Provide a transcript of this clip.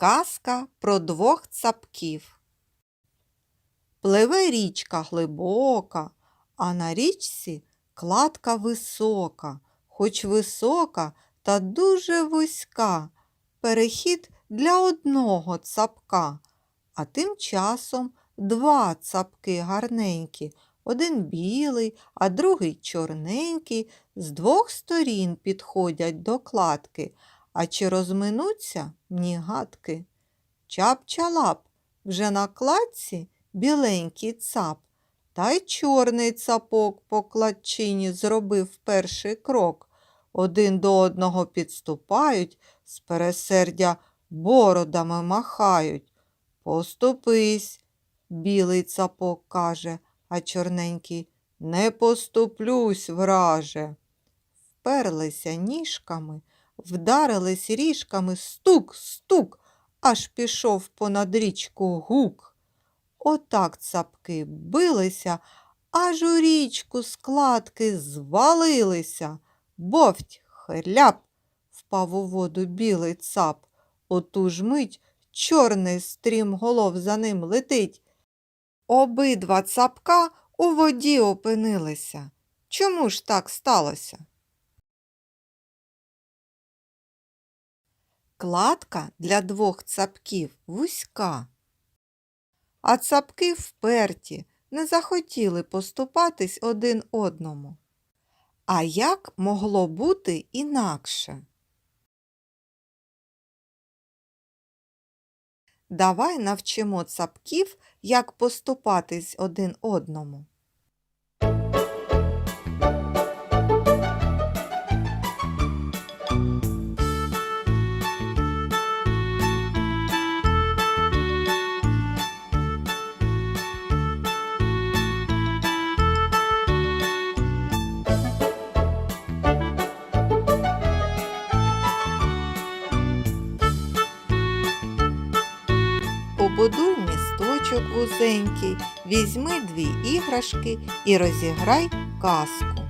Казка про двох цапків. Пливе річка глибока, а на річці кладка висока, хоч висока та дуже вузька. Перехід для одного цапка. А тим часом два цапки гарненькі, один білий, а другий чорненький, з двох сторін підходять до кладки. А чи розминуться ні гадки? Чап-чалап, вже на кладці біленький цап, та й чорний цапок по кладчині зробив перший крок. Один до одного підступають, з пересердя бородами махають. Поступись, білий цапок каже, а чорненький не поступлюсь, враже. Вперлися ніжками, вдарились ріжками стук, стук, аж пішов понад річку гук. Отак цапки билися, аж у річку складки звалилися. Бовть, хляп, впав у воду білий цап. Оту ж мить чорний стрім голов за ним летить. Обидва цапка у воді опинилися. Чому ж так сталося? Кладка для двох цапків вузька. А цапки вперті не захотіли поступатись один одному. А як могло бути інакше? Давай навчимо цапків, як поступатись один одному. Побудуй місточок вузенький, візьми дві іграшки і розіграй казку.